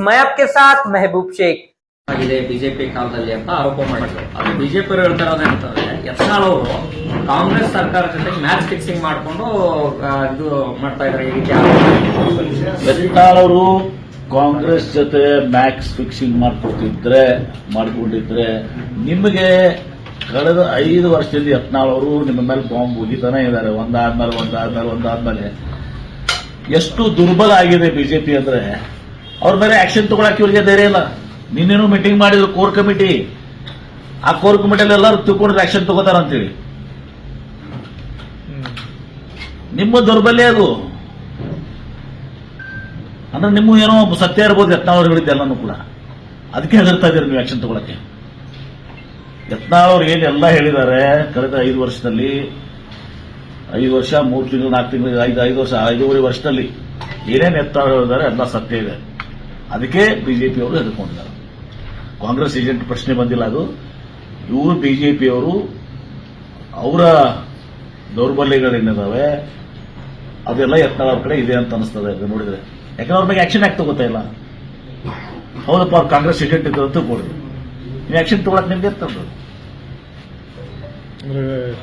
Camera के साथ महबूब शेख ಆಗಿದೆ ಬಿಜೆಪಿ ಕಾಲದಲ್ಲಿ ಅಂತ ಆರೋಪ ಮಾಡಿದ್ರು ಅದು ಬಿಜೆಪಿ ಅವರು ಹೇಳ್ತಾ ಇರೋದೇನಂತಂದ್ರೆ ಯತ್ನಾಳ್ ಅವರು ಕಾಂಗ್ರೆಸ್ ಸರ್ಕಾರ ಜೊತೆ ಮ್ಯಾಚ್ ಫಿಕ್ಸಿಂಗ್ ಮಾಡ್ಕೊಂಡು ಆ, ಇದು ಮಾಡ್ತಾ ಇದ್ದಾರೆ ಈ ರೀತಿ ಆರೋಪ. ಯತ್ನಾಳ್ ಅವರು ಕಾಂಗ್ರೆಸ್ ಜೊತೆ ಮ್ಯಾಕ್ಸ್ ಫಿಕ್ಸಿಂಗ್ ಮಾಡ್ಕೊತಿದ್ರೆ ಮಾಡ್ಕೊಂಡಿದ್ರೆ ನಿಮಗೆ ಕಳೆದ ಐದು ವರ್ಷದಿಂದ ಯತ್ನಾಳ್ ಅವರು ನಿಮ್ಮ ಮೇಲೆ ಬಾಂಬ್ ಉಗಿತಾನೆ ಇದ್ದಾರೆ ಒಂದಾದ್ಮೇಲೆ ಒಂದಾದ್ಮೇಲೆ ಒಂದಾದ್ಮೇಲೆ ಎಷ್ಟು ದುರ್ಬಲ ಆಗಿದೆ ಬಿಜೆಪಿ ಅಂದ್ರೆ ಅವ್ರ ಮೇಲೆ ಆಕ್ಷನ್ ತಗೊಳಕ್ಕೆ ಇವರಿಗೆ ಧೈರ್ಯ ಇಲ್ಲ. ನಿನ್ನೇನು ಮೀಟಿಂಗ್ ಮಾಡಿದ್ರು ಕೋರ್ ಕಮಿಟಿ ಆ ಕೋರ್ ಕಮಿಟಿಯಲ್ಲಿ ಎಲ್ಲರೂ ತಿಳ್ಕೊಂಡ್ರೆ ಆಕ್ಷನ್ ತಗೋತಾರ ಅಂತೇಳಿ ನಿಮ್ಮ ದೌರ್ಬಲ್ಯ ಅದು. ಅಂದ್ರೆ ನಿಮ್ಮ ಏನೋ ಸತ್ಯ ಇರ್ಬೋದು ಯತ್ನಾವ್ರು ಹೇಳಿದ್ದೆ ಎಲ್ಲನೂ ಕೂಡ. ಅದಕ್ಕೆ ಹೆದರ್ತಾ ಇದ್ದೀರಿ ನೀವು ಆಕ್ಷನ್ ತಗೊಳಕ್ಕೆ? ಯತ್ನಾವ್ರು ಅವ್ರು ಏನೆಲ್ಲ ಹೇಳಿದ್ದಾರೆ, ಕಳೆದ ಐದು ವರ್ಷದಲ್ಲಿ. ಐದು ವರ್ಷ, ಮೂರು ತಿಂಗಳು, ನಾಲ್ಕು ತಿಂಗಳು, ಐದು ಐದು ವರ್ಷ, ಐದೂವರೆ ವರ್ಷದಲ್ಲಿ ಏನೇನು ಯತ್ನಾಳ್ ಹೇಳಿದ್ದಾರೆ, ಎಲ್ಲ ಸತ್ಯ ಇದೆ. ಅದಕ್ಕೆ ಬಿಜೆಪಿ ಅವರು ಹೆದರ್ಕೊಂಡಿದ್ದಾರೆ ಕಾಂಗ್ರೆಸ್ ಏಜೆಂಟ್ ಪ್ರಶ್ನೆ ಬಂದಿಲ್ಲ ಅದು. ಇವರು ಬಿಜೆಪಿಯವರು ಅವರ ದೌರ್ಬಲ್ಯಗಳೇನಿದಾವೆ ಅದೆಲ್ಲ ಯತ್ನಾಳ್ ಅವ್ರ ಕಡೆ ಇದೆ ಅಂತ ಅನಿಸ್ತದೆ ಅದು ನೋಡಿದ್ರೆ. ಯಾಕಂದ್ರೆ ಅವ್ರ ಬಗ್ಗೆ ಆಕ್ಷನ್ ಯಾಕೆ ತಗೋತಾ ಇಲ್ಲ? ಹೌದಪ್ಪ ಅವ್ರು ಕಾಂಗ್ರೆಸ್ ಏಜೆಂಟ್ ಇದ್ರು ಅಂತ ಕೊಡಿ ನೀವು ಆಕ್ಷನ್ ತಗೊಳಕ್ ನಿಮ್ಗೆ ಇರ್ತದ್ದು ಬಿಜೆಪಿಯವರ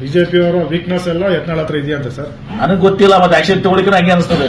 ಬಿಜೆಪಿ ಅವರ ವೀಕ್ನೆಸ್ ಎಲ್ಲ ಯತ್ನಾಳ್ ಹತ್ರ ಇದೆಯಂತೆ ಸರ್. ನನಗೆ ಗೊತ್ತಿಲ್ಲ ಮತ್ತೆ ಆಕ್ಷನ್ ತಗೊಳಿಕ್ಕೆ ಹಂಗೆ ಅನಿಸ್ತದೆ.